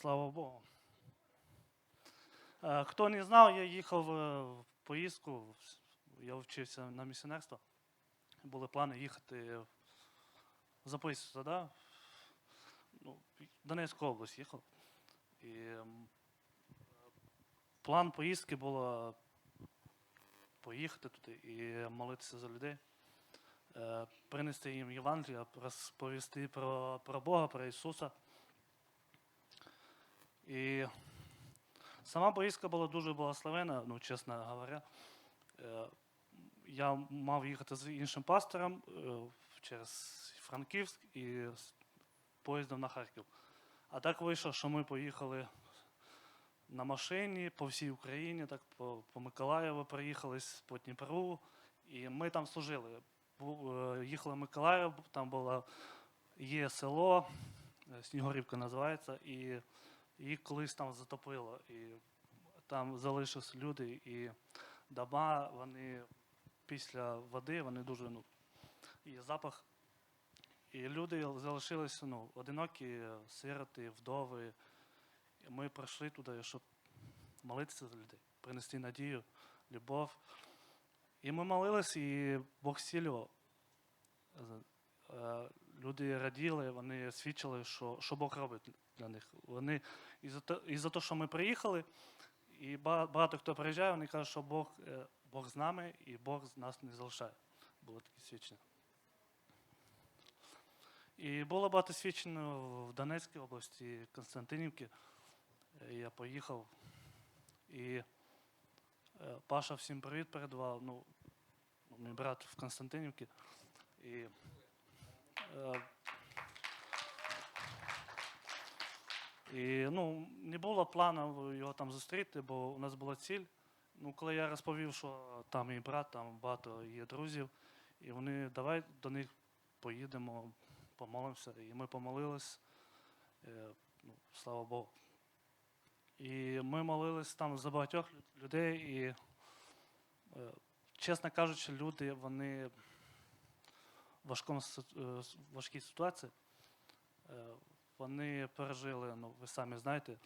Слава Богу. Е, хто не знав, я їхав е, в поїздку, я вчився на місіонерство. Були плани їхати в Запорізьку, да? ну, в Донецьку область їхав. І План поїздки було поїхати туди і молитися за людей, е, принести їм Євангелія, розповісти про, про Бога, про Ісуса. І сама поїздка була дуже благословена, ну, чесно говоря. Е, Я мав їхати з іншим пастором е, через Франківськ і з поїздом на Харків. А так вийшло, що ми поїхали на машині по всій Україні, так по, по Миколаєву проїхались, по Дніпру, і ми там служили. Е, Їхали в Миколаїв, там було є село, Снігурівка називається, і їх колись там затопило. І там залишились люди, і дома, вони після води, вони дуже ну, є запах. І люди залишилися ну, одинокі, сироти, вдови. І ми прийшли туди, щоб молитися за людей, принести надію, любов. І ми молились, і Бог зцілював. Е, Люди раділи, вони свідчили, що, що Бог робить для них. Вони і за те, і за те, що ми приїхали, і багато хто приїжджає, вони кажуть, що Бог, е, Бог з нами і Бог з нас не залишає. Було таке свідчення. І було багато свідчень в Донецькій області, Константинівці. Е, Я поїхав. І Паша всім привіт передавав. Ну, мій брат в Константинівці. І, і ну, не було плану його там зустріти, бо у нас була ціль. Ну, коли я розповів, що там мій брат, там багато є друзів, і вони давай до них поїдемо, помолимося. І ми помолились. Е, ну, слава Богу. І ми молились там за багатьох людей, і, е, чесно кажучи, люди вони важкому, е, важкій ситуації. Е, Вони пережили, ну, ви самі знаєте,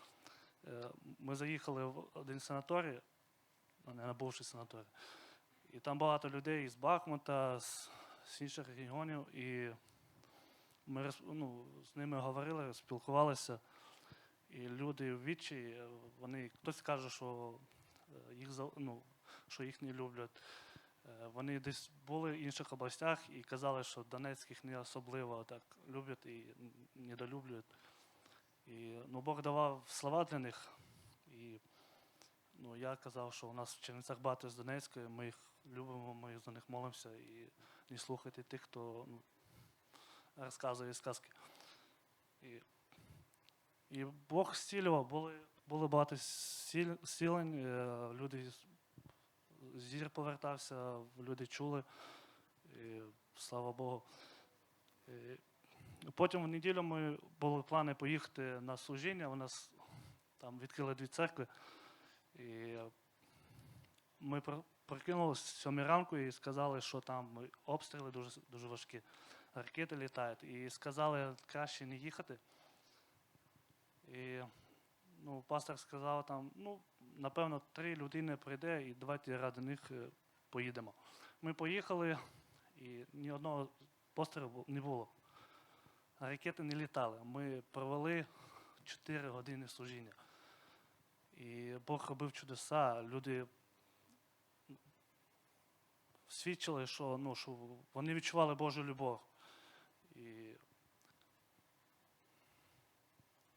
е, ми заїхали в один санаторій, ну, не на бувший санаторій, і там багато людей із Бахмута, з, з інших регіонів, і ми ну, з ними говорили, спілкувалися. І люди в е, вони хтось каже, що їх ну, що їх не люблять. Е, Вони десь були в інших областях і казали, що донецьких не особливо так люблять і недолюблюють. І ну, Бог давав слова для них. І ну, я казав, що у нас в Чернівцях багато з Донецької, ми їх любимо, ми за них молимося і не слухайте тих, хто ну, розказує сказки. І і Бог зцілював, були, було багато зцілень, е, люди зір повертався, люди чули. І, слава Богу. І, потім в неділю ми були плани поїхати на служіння. У нас там відкрили дві церкви. І ми прокинулися сьомій ранку і сказали, що там обстріли дуже, дуже важкі, ракети літають. І сказали, краще не їхати. І ну, пастор сказав там, ну, напевно, три людини прийде і давайте ради них е, поїдемо. Ми поїхали, і ні одного пострілу не було. Ракети не літали. Ми провели 4 години служіння. І Бог робив чудеса. Люди свідчили, що, ну, що вони відчували Божу любов. І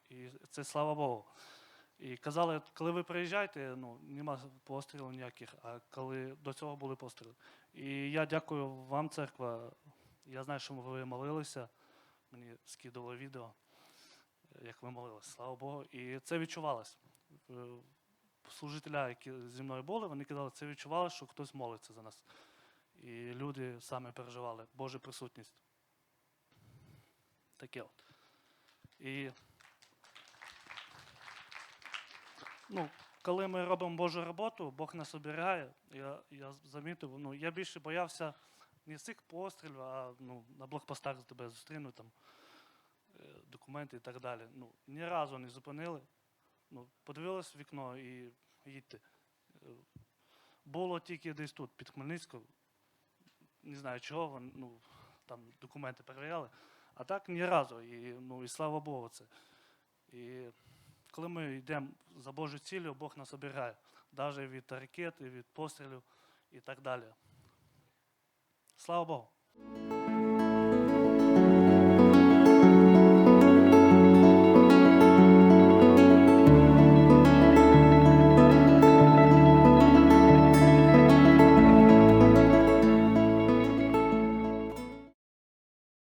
і це слава Богу. І казали, коли ви приїжджаєте, ну, нема пострілів ніяких, а коли до цього були постріли. І я дякую вам, церква. Я знаю, що ви молилися. Мені скидували відео, як ви молилися, слава Богу. І це відчувалось. Е, Служителя, які зі мною були, вони казали, це відчувалося, що хтось молиться за нас. І люди саме переживали Божу присутність. Таке от. І ну, коли ми робимо Божу роботу, Бог нас оберігає. Я, я замітив, ну, я більше боявся не з цих пострілів, а ну, на блокпостах тебе зустрінуть, там, е, документи і так далі. Ну, ні разу не зупинили. Ну, подивились в вікно, і їдьте. Е, Було тільки десь тут, під Хмельницьком. Не знаю чого, ну, там документи перевіряли. А так ні разу. І, ну, і слава Богу, це. І коли ми йдемо за Божою цілею, Бог нас обирає. Навіть від ракет, від пострілів і так далі. Слава Богу.